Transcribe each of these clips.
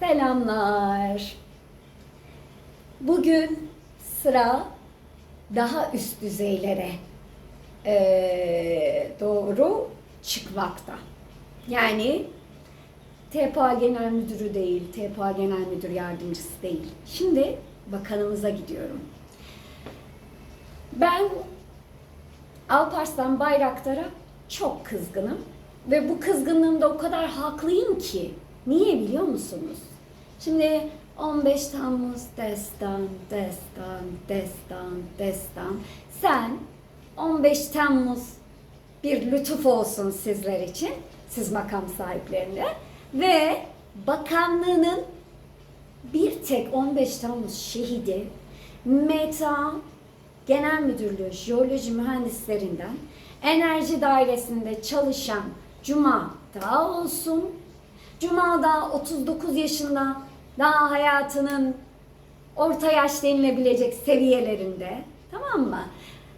Selamlar. Bugün sıra daha üst düzeylere eee, doğru çıkmakta. Yani TPA Genel Müdürü değil, TPA Genel Müdür Yardımcısı değil. Şimdi bakanımıza gidiyorum. Ben Alparslan Bayraktar'a çok kızgınım. Ve bu kızgınlığımda o kadar haklıyım ki. Niye biliyor musunuz? Şimdi 15 Temmuz destan, destan, destan, destan. Sen 15 Temmuz bir lütuf olsun sizler için, siz makam sahiplerine ve bakanlığının bir tek 15 Temmuz şehidi Meta Genel Müdürlüğü Jeoloji Mühendislerinden enerji dairesinde çalışan Cuma Dağ olsun. Cuma da 39 yaşında daha hayatının orta yaş denilebilecek seviyelerinde. Tamam mı?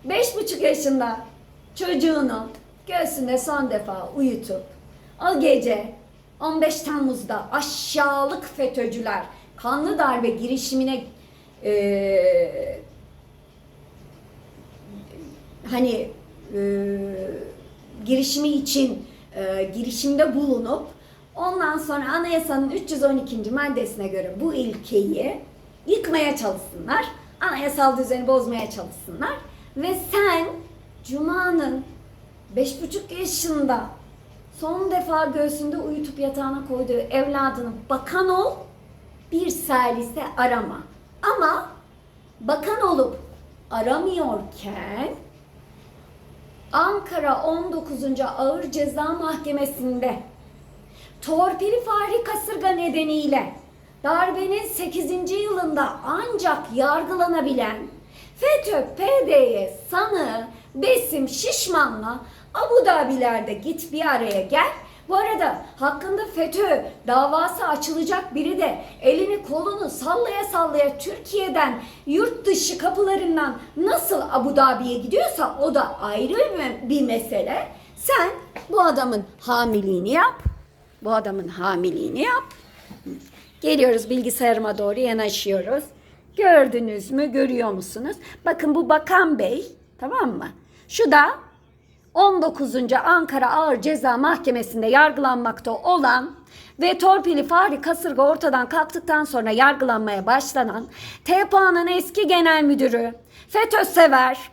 5,5 yaşında çocuğunu göğsünde son defa uyutup o gece 15 Temmuz'da aşağılık FETÖ'cüler kanlı darbe girişimine eee hani e, girişimi için e, girişimde bulunup ondan sonra anayasanın 312. maddesine göre bu ilkeyi yıkmaya çalışsınlar. Anayasal düzeni bozmaya çalışsınlar. Ve sen Cuma'nın 5,5 yaşında son defa göğsünde uyutup yatağına koyduğu evladını bakan ol, bir salise arama. Ama bakan olup aramıyorken Ankara 19. Ağır Ceza Mahkemesi'nde torpili Fahri Kasırga nedeniyle darbenin 8. yılında ancak yargılanabilen FETÖ PDY sanığı Besim Şişman'la Abu Dhabi'lerde git bir araya gel. Bu arada hakkında FETÖ davası açılacak biri de elini kolunu sallaya sallaya Türkiye'den yurt dışı kapılarından nasıl Abu Dhabi'ye gidiyorsa o da ayrı bir mesele. Sen bu adamın hamiliğini yap. Bu adamın hamiliğini yap. Geliyoruz bilgisayarıma doğru yanaşıyoruz. Gördünüz mü? Görüyor musunuz? Bakın bu Bakan Bey tamam mı? Şu da 19. Ankara Ağır Ceza Mahkemesi'nde yargılanmakta olan ve torpili Fahri Kasırga ortadan kalktıktan sonra yargılanmaya başlanan TPA'nın eski genel müdürü, FETÖ sever,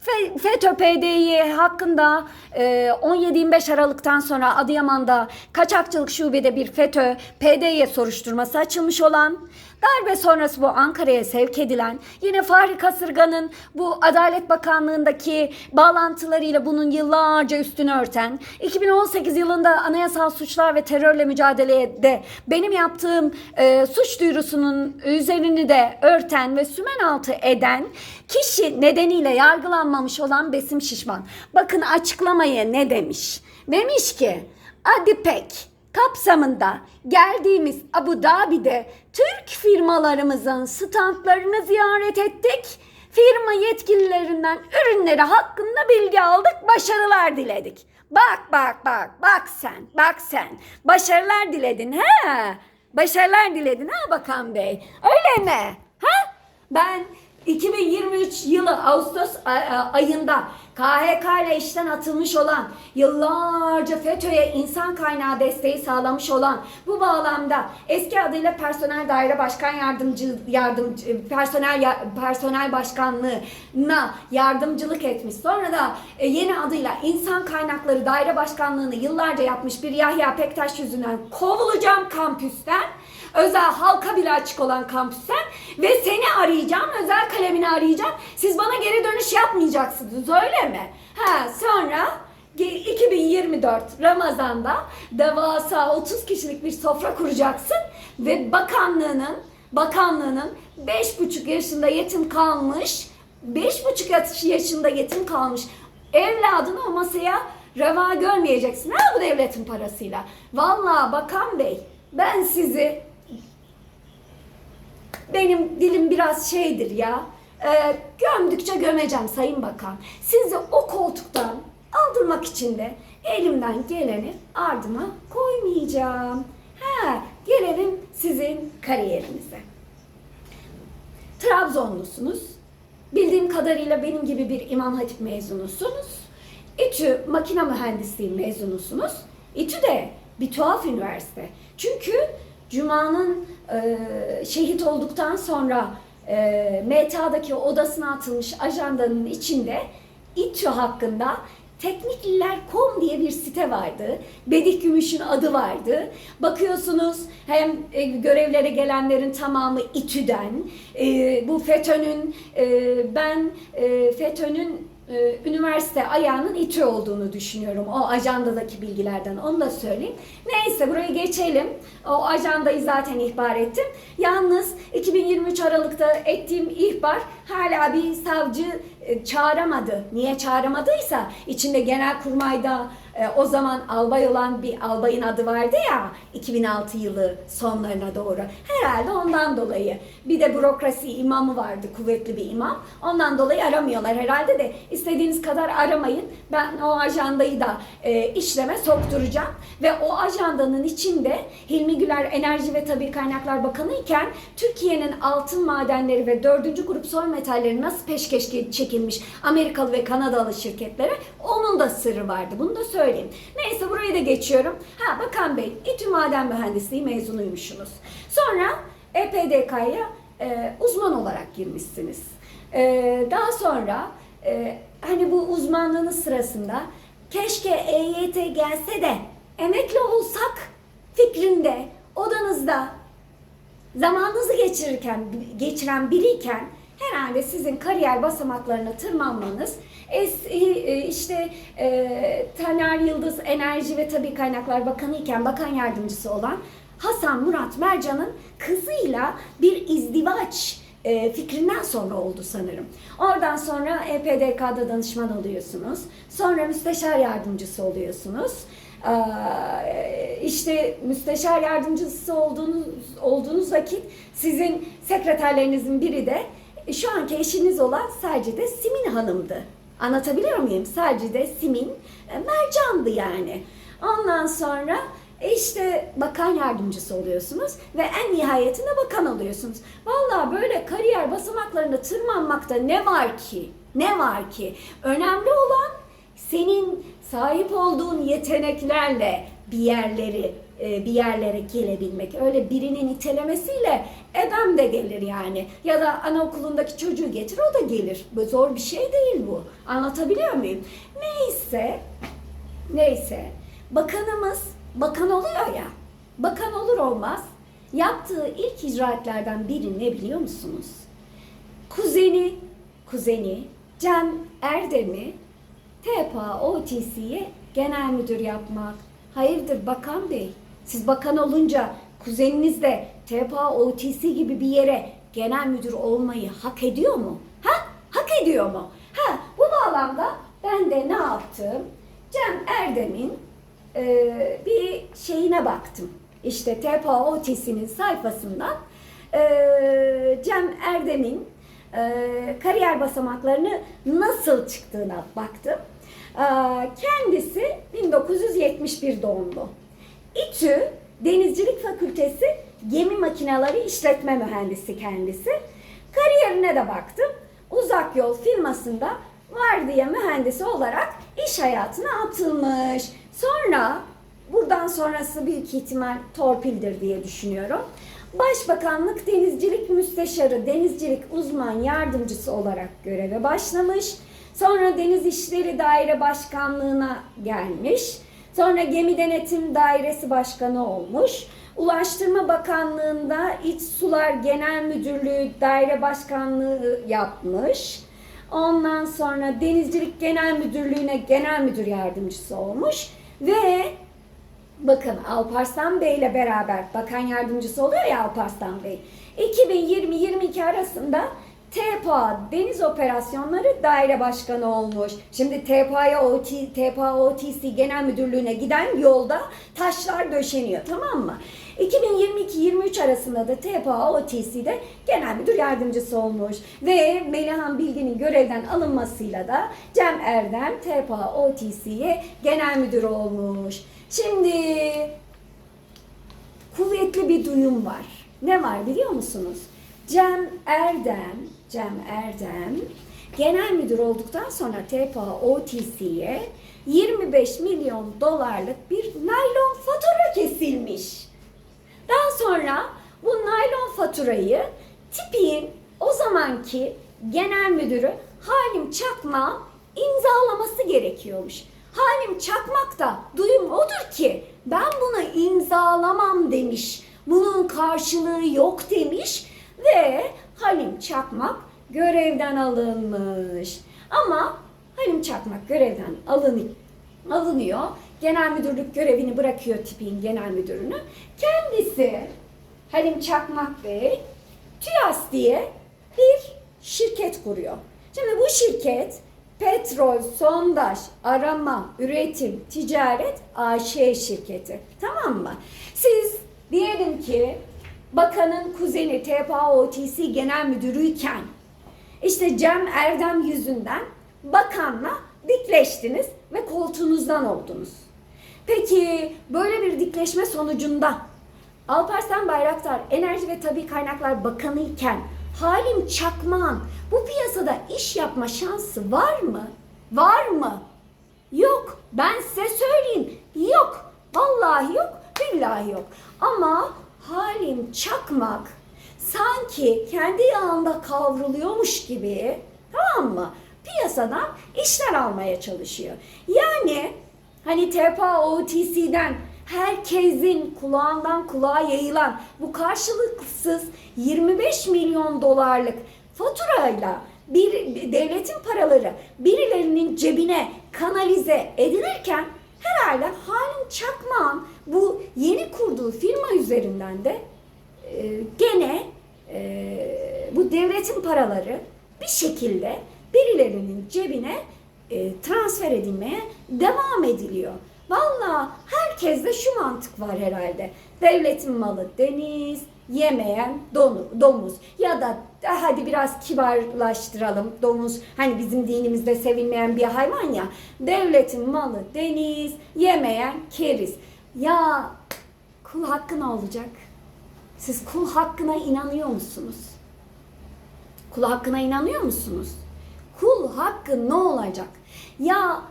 Fe- FETÖ PD'yi hakkında e, 17-25 Aralık'tan sonra Adıyaman'da kaçakçılık şubede bir FETÖ PD'ye soruşturması açılmış olan darbe sonrası bu Ankara'ya sevk edilen yine Fahri Kasırga'nın bu Adalet Bakanlığı'ndaki bağlantılarıyla bunun yıllarca üstünü örten 2018 yılında anayasal suçlar ve terörle mücadelede benim yaptığım e, suç duyurusunun üzerini de örten ve sümen altı eden kişi nedeniyle yargılanmamış olan Besim Şişman. Bakın açıklamaya ne demiş? Demiş ki Adipek kapsamında geldiğimiz Abu Dhabi'de Türk firmalarımızın standlarını ziyaret ettik. Firma yetkililerinden ürünleri hakkında bilgi aldık, başarılar diledik. Bak bak bak bak sen bak sen. Başarılar diledin ha başarılar diledin ha Bakan Bey? Öyle mi? Ha? Ben 2023 yılı Ağustos ayında KHK ile işten atılmış olan, yıllarca FETÖ'ye insan kaynağı desteği sağlamış olan bu bağlamda eski adıyla Personel Daire Başkan Yardımcı yardımcı personel personel başkanlığına yardımcılık etmiş. Sonra da e, yeni adıyla İnsan Kaynakları Daire Başkanlığını yıllarca yapmış bir Yahya Pektaş yüzünden kovulacağım kampüsten özel halka bile açık olan kampüsten ve seni arayacağım, özel kalemini arayacağım. Siz bana geri dönüş yapmayacaksınız öyle mi? Ha sonra ge- 2024 Ramazan'da devasa 30 kişilik bir sofra kuracaksın ve bakanlığının bakanlığının 5,5 yaşında yetim kalmış 5,5 yaş- yaşında yetim kalmış evladını o masaya reva görmeyeceksin. Ha bu devletin parasıyla. Vallahi bakan bey ben sizi benim dilim biraz şeydir ya. Ee, gömdükçe gömeceğim Sayın Bakan. Sizi o koltuktan aldırmak için de elimden geleni ardıma koymayacağım. Ha, gelelim sizi kariyerinize. Trabzonlusunuz. Bildiğim kadarıyla benim gibi bir İmam Hatip mezunusunuz. İTÜ makine mühendisliği mezunusunuz. İTÜ de bir tuhaf üniversite. Çünkü Cuma'nın e, şehit olduktan sonra e, MTA'daki odasına atılmış ajandanın içinde İTÜ hakkında Teknikliler.com diye bir site vardı. Bedik Gümüş'ün adı vardı. Bakıyorsunuz hem e, görevlere gelenlerin tamamı İTÜ'den. E, bu FETÖ'nün e, ben e, FETÖ'nün e, üniversite ayağının İTÜ olduğunu düşünüyorum. O ajandadaki bilgilerden onu da söyleyeyim. Neyse burayı geçelim. O ajandayı zaten ihbar ettim. Yalnız 2023 Aralık'ta ettiğim ihbar hala bir savcı e, çağıramadı. Niye çağıramadıysa içinde genelkurmayda e, o zaman albay olan bir albayın adı vardı ya 2006 yılı sonlarına doğru. Herhalde ondan dolayı. Bir de bürokrasi imamı vardı kuvvetli bir imam. Ondan dolayı aramıyorlar herhalde de istediğiniz kadar aramayın. Ben o ajandayı da e, işleme sokturacağım. Ve o ajandanın içinde Hilmi Güler Enerji ve Tabi Kaynaklar Bakanı iken Türkiye'nin altın madenleri ve dördüncü grup soy metalleri nasıl peşkeş çekilmiş Amerikalı ve Kanadalı şirketlere onun da sırrı vardı. Bunu da söyleyeyim. Neyse burayı da geçiyorum. Ha Bakan Bey, İTÜ Maden Mühendisliği mezunuymuşsunuz. Sonra EPDK'ya e, uzman olarak girmişsiniz. E, daha sonra e, hani bu uzmanlığınız sırasında keşke EYT gelse de emekli olsak fikrinde odanızda zamanınızı geçirirken geçiren biriyken herhalde sizin kariyer basamaklarına tırmanmanız e, işte e, Taner Yıldız Enerji ve Tabi Kaynaklar Bakanı iken bakan yardımcısı olan Hasan Murat Mercan'ın kızıyla bir izdivaç e, fikrinden sonra oldu sanırım. Oradan sonra EPDK'da danışman oluyorsunuz. Sonra müsteşar yardımcısı oluyorsunuz. Ee, işte müsteşar yardımcısı olduğunuz olduğunuz vakit sizin sekreterlerinizin biri de şu anki eşiniz olan Sacide Simin Hanım'dı. Anlatabiliyor muyum? Sacide Simin e, Mercan'dı yani. Ondan sonra e işte bakan yardımcısı oluyorsunuz ve en nihayetinde bakan oluyorsunuz. Vallahi böyle kariyer basamaklarında tırmanmakta ne var ki? Ne var ki? Önemli olan senin sahip olduğun yeteneklerle bir yerleri e, bir yerlere gelebilmek. Öyle birinin itelemesiyle edem de gelir yani. Ya da anaokulundaki çocuğu getir o da gelir. Bu zor bir şey değil bu. Anlatabiliyor muyum? Neyse, neyse. Bakanımız bakan oluyor ya. Bakan olur olmaz yaptığı ilk icraatlerden biri ne biliyor musunuz? Kuzeni, kuzeni Cem Erdem'i TPA OTC'ye genel müdür yapmak. Hayırdır bakan bey? Siz bakan olunca kuzeniniz de TPA OTC gibi bir yere genel müdür olmayı hak ediyor mu? Ha? Hak ediyor mu? Ha bu bağlamda ben de ne yaptım? Cem Erdem'in e, bir şeyine baktım. İşte TPA OTC'nin sayfasından e, Cem Erdem'in e, kariyer basamaklarını nasıl çıktığına baktım. E, kendisi 1971 doğumlu. İTÜ Denizcilik Fakültesi Gemi Makineleri İşletme Mühendisi kendisi. Kariyerine de baktım. Uzak Yol firmasında vardiya mühendisi olarak iş hayatına atılmış. Sonra buradan sonrası büyük ihtimal torpildir diye düşünüyorum. Başbakanlık Denizcilik Müsteşarı, Denizcilik Uzman Yardımcısı olarak göreve başlamış. Sonra Deniz İşleri Daire Başkanlığına gelmiş. Sonra Gemi Denetim Dairesi Başkanı olmuş. Ulaştırma Bakanlığı'nda İç Sular Genel Müdürlüğü Daire Başkanlığı yapmış. Ondan sonra Denizcilik Genel Müdürlüğü'ne Genel Müdür Yardımcısı olmuş. Ve Bakın Alparslan Bey ile beraber bakan yardımcısı oluyor ya Alparslan Bey. 2020-22 arasında TPA Deniz Operasyonları Daire Başkanı olmuş. Şimdi TPA'ya OT, TPA OTC Genel Müdürlüğü'ne giden yolda taşlar döşeniyor tamam mı? 2022-23 arasında da TPA OTC'de Genel Müdür Yardımcısı olmuş. Ve Melihan Bilgin'in görevden alınmasıyla da Cem Erdem TPA OTC'ye Genel Müdür olmuş. Şimdi kuvvetli bir duyum var. ne var biliyor musunuz? Cem Erdem, Cem Erdem genel müdür olduktan sonra TPA OTC'ye 25 milyon dolarlık bir naylon fatura kesilmiş. Daha sonra bu naylon faturayı tipin o zamanki genel müdürü Halim Çakma imzalaması gerekiyormuş. Halim Çakmak da duyum odur ki ben bunu imzalamam demiş. Bunun karşılığı yok demiş ve Halim Çakmak görevden alınmış. Ama Halim Çakmak görevden alınıyor alınıyor. Genel müdürlük görevini bırakıyor tipin genel müdürünü. Kendisi Halim Çakmak Bey TÜYAS diye bir şirket kuruyor. Şimdi bu şirket petrol, sondaj, arama, üretim, ticaret AŞ şirketi. Tamam mı? Siz diyelim ki bakanın kuzeni TPA OTC genel müdürüyken işte Cem Erdem yüzünden bakanla dikleştiniz ve koltuğunuzdan oldunuz. Peki böyle bir dikleşme sonucunda Alparslan Bayraktar Enerji ve Tabi Kaynaklar Bakanı iken Halim Çakman bu piyasada iş yapma şansı var mı? Var mı? Yok. Ben size söyleyeyim. Yok. Vallahi yok. Billahi yok. Ama Halim Çakmak sanki kendi yağında kavruluyormuş gibi tamam mı? Piyasadan işler almaya çalışıyor. Yani hani TPA OTC'den herkesin kulağından kulağa yayılan bu karşılıksız 25 milyon dolarlık faturayla bir devletin paraları birilerinin cebine kanalize edilirken herhalde Halim Çakman bu yeni kurduğu firma üzerinden de e, gene e, bu devletin paraları bir şekilde birilerinin cebine e, transfer edilmeye devam ediliyor. Valla herkeste şu mantık var herhalde. Devletin malı deniz, yemeyen donu, domuz. Ya da hadi biraz kibarlaştıralım. Domuz hani bizim dinimizde sevilmeyen bir hayvan ya. Devletin malı deniz, yemeyen keriz. Ya kul hakkı ne olacak? Siz kul hakkına inanıyor musunuz? Kul hakkına inanıyor musunuz? Kul hakkı ne olacak? Ya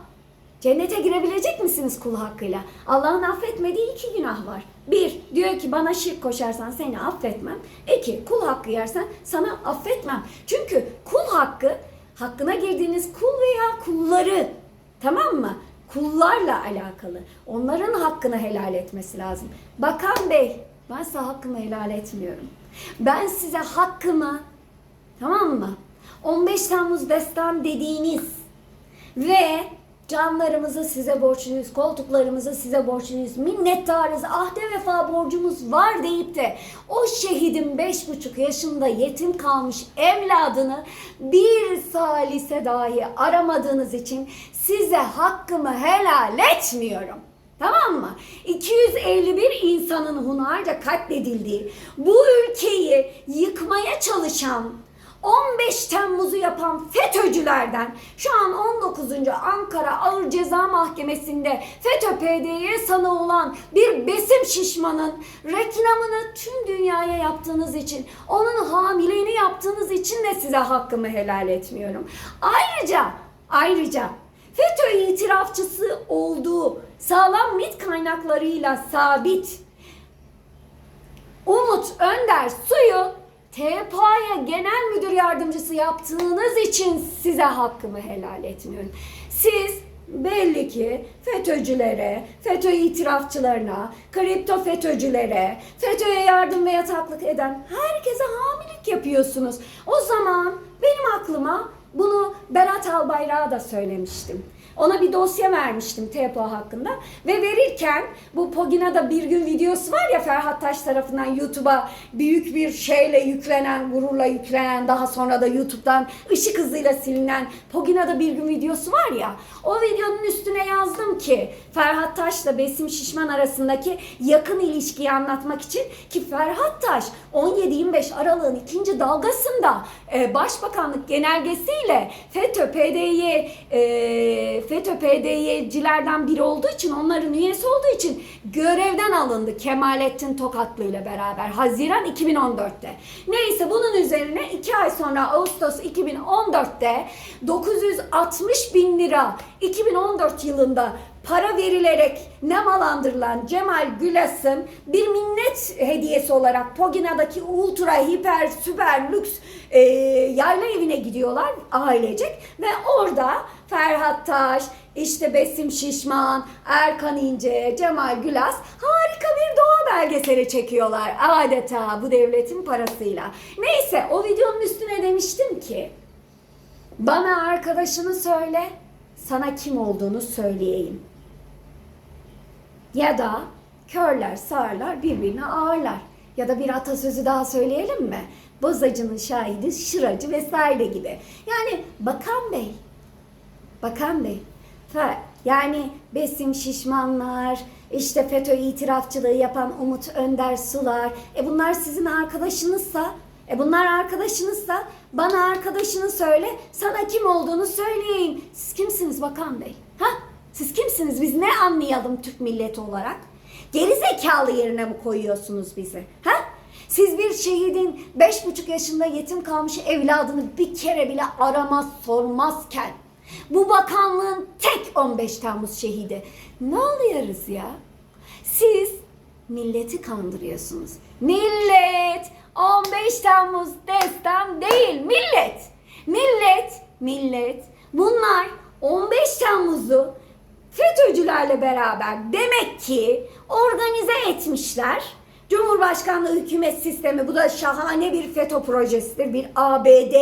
cennete girebilecek misiniz kul hakkıyla? Allah'ın affetmediği iki günah var. Bir, diyor ki bana şirk koşarsan seni affetmem. İki, kul hakkı yersen sana affetmem. Çünkü kul hakkı, hakkına girdiğiniz kul veya kulları, tamam mı? Kullarla alakalı. Onların hakkını helal etmesi lazım. Bakan Bey, ben size hakkımı helal etmiyorum. Ben size hakkımı, tamam mı? 15 Temmuz destan dediğiniz ve canlarımızı size borçluyuz, koltuklarımızı size borçluyuz, minnettarız, ahde vefa borcumuz var deyip de o şehidin beş buçuk yaşında yetim kalmış evladını bir salise dahi aramadığınız için size hakkımı helal etmiyorum. Tamam mı? 251 insanın hunharca katledildiği, bu ülkeyi yıkmaya çalışan 15 Temmuz'u yapan FETÖ'cülerden şu an 19. Ankara Ağır Ceza Mahkemesi'nde FETÖ PD'ye sanı olan bir besim şişmanın reklamını tüm dünyaya yaptığınız için, onun hamileliğini yaptığınız için de size hakkımı helal etmiyorum. Ayrıca, ayrıca FETÖ itirafçısı olduğu sağlam MIT kaynaklarıyla sabit Umut Önder Suyu TPA'ya genel müdür yardımcısı yaptığınız için size hakkımı helal etmiyorum. Siz belli ki FETÖ'cülere, FETÖ itirafçılarına, kripto FETÖ'cülere, FETÖ'ye yardım ve yataklık eden herkese hamilelik yapıyorsunuz. O zaman benim aklıma bunu Berat Albayrak'a da söylemiştim. Ona bir dosya vermiştim TPA hakkında. Ve verirken bu Pogina'da bir gün videosu var ya Ferhat Taş tarafından YouTube'a büyük bir şeyle yüklenen, gururla yüklenen daha sonra da YouTube'dan ışık hızıyla silinen Pogina'da bir gün videosu var ya o videonun üstüne yazdım ki Ferhat Taş'la Besim Şişman arasındaki yakın ilişkiyi anlatmak için ki Ferhat Taş 17-25 Aralık'ın ikinci dalgasında e, Başbakanlık genelgesiyle FETÖ, PD'yi e, FETÖ PDY'cilerden biri olduğu için, onların üyesi olduğu için görevden alındı Kemalettin Tokatlı ile beraber Haziran 2014'te. Neyse bunun üzerine 2 ay sonra Ağustos 2014'te 960 bin lira 2014 yılında para verilerek nemalandırılan Cemal Gülas'ın bir minnet hediyesi olarak Pogina'daki ultra hiper süper lüks e, yayla evine gidiyorlar ailecek ve orada Ferhat Taş, işte Besim Şişman, Erkan İnce, Cemal Gülas harika bir doğa belgeseli çekiyorlar adeta bu devletin parasıyla. Neyse o videonun üstüne demiştim ki bana arkadaşını söyle, sana kim olduğunu söyleyeyim. Ya da körler sağırlar birbirine ağırlar. Ya da bir atasözü daha söyleyelim mi? Bozacının şahidi şıracı vesaire gibi. Yani Bakan Bey, Bakan Bey, yani Besim Şişmanlar, işte FETÖ itirafçılığı yapan Umut Önder Sular, e bunlar sizin arkadaşınızsa, e bunlar arkadaşınızsa bana arkadaşını söyle, sana kim olduğunu söyleyeyim. Siz kimsiniz Bakan Bey? Siz kimsiniz? Biz ne anlayalım Türk milleti olarak? Geri zekalı yerine mi koyuyorsunuz bizi? Ha? Siz bir şehidin beş buçuk yaşında yetim kalmış evladını bir kere bile aramaz sormazken bu bakanlığın tek 15 Temmuz şehidi. Ne oluyoruz ya? Siz milleti kandırıyorsunuz. Millet 15 Temmuz destem değil millet. Millet, millet. Bunlar 15 Temmuz'u FETÖ'cülerle beraber demek ki organize etmişler. Cumhurbaşkanlığı hükümet sistemi bu da şahane bir FETÖ projesidir. Bir ABD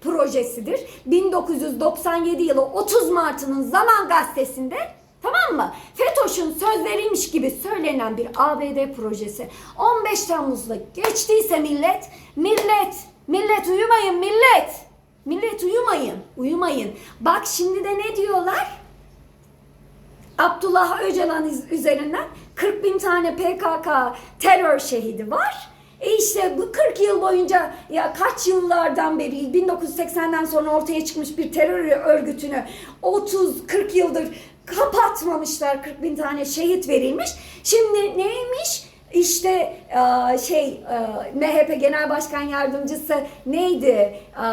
projesidir. 1997 yılı 30 Mart'ının Zaman Gazetesi'nde Tamam mı? FETÖ'şün sözleriymiş gibi söylenen bir ABD projesi 15 Temmuz'da geçtiyse millet, millet, millet uyumayın millet. Millet uyumayın, uyumayın. Bak şimdi de ne diyorlar? Abdullah Öcalan üzerinden 40 bin tane PKK terör şehidi var. E işte bu 40 yıl boyunca ya kaç yıllardan beri 1980'den sonra ortaya çıkmış bir terör örgütünü 30-40 yıldır kapatmamışlar 40 bin tane şehit verilmiş. Şimdi neymiş? İşte e, şey e, MHP Genel Başkan Yardımcısı neydi? E,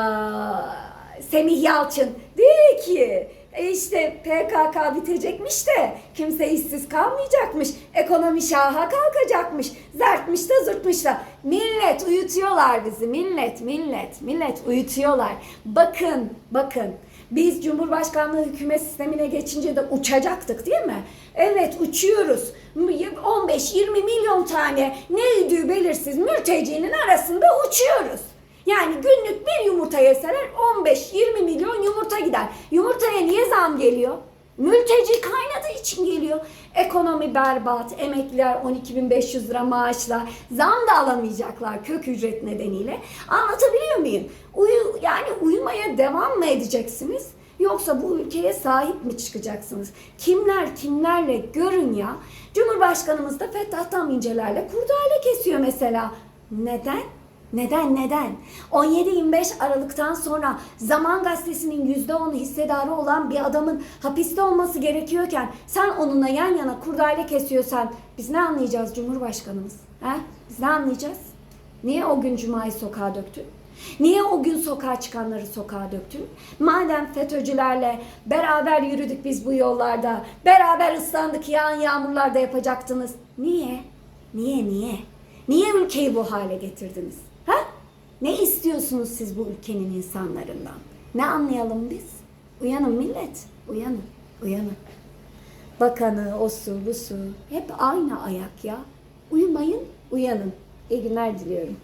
Semih Yalçın dedi ki e işte PKK bitecekmiş de kimse işsiz kalmayacakmış. Ekonomi şaha kalkacakmış. Zertmiş de zırtmış da. Millet uyutuyorlar bizi. Millet, millet, millet uyutuyorlar. Bakın, bakın. Biz Cumhurbaşkanlığı hükümet sistemine geçince de uçacaktık değil mi? Evet uçuyoruz. 15-20 milyon tane neydi belirsiz mültecinin arasında uçuyoruz. Yani günlük bir yumurta yeseler 15-20 milyon yumurta gider. Yumurtaya niye zam geliyor? Mülteci kaynadığı için geliyor. Ekonomi berbat, emekliler 12.500 lira maaşla zam da alamayacaklar kök ücret nedeniyle. Anlatabiliyor muyum? Uyu, yani uyumaya devam mı edeceksiniz? Yoksa bu ülkeye sahip mi çıkacaksınız? Kimler kimlerle görün ya. Cumhurbaşkanımız da Fettah Tamincelerle kurdale kesiyor mesela. Neden? Neden neden? 17-25 Aralık'tan sonra Zaman Gazetesi'nin %10 hissedarı olan bir adamın hapiste olması gerekiyorken sen onunla yan yana kurdale kesiyorsan biz ne anlayacağız Cumhurbaşkanımız? He? Biz ne anlayacağız? Niye o gün Cuma'yı sokağa döktün? Niye o gün sokağa çıkanları sokağa döktün? Madem FETÖ'cülerle beraber yürüdük biz bu yollarda, beraber ıslandık yağan yağmurlarda yapacaktınız. Niye? Niye, niye? Niye ülkeyi bu hale getirdiniz? Ne istiyorsunuz siz bu ülkenin insanlarından? Ne anlayalım biz? Uyanın millet, uyanın, uyanın. Bakanı, o su, bu su, hep aynı ayak ya. Uyumayın, uyanın. İyi günler diliyorum.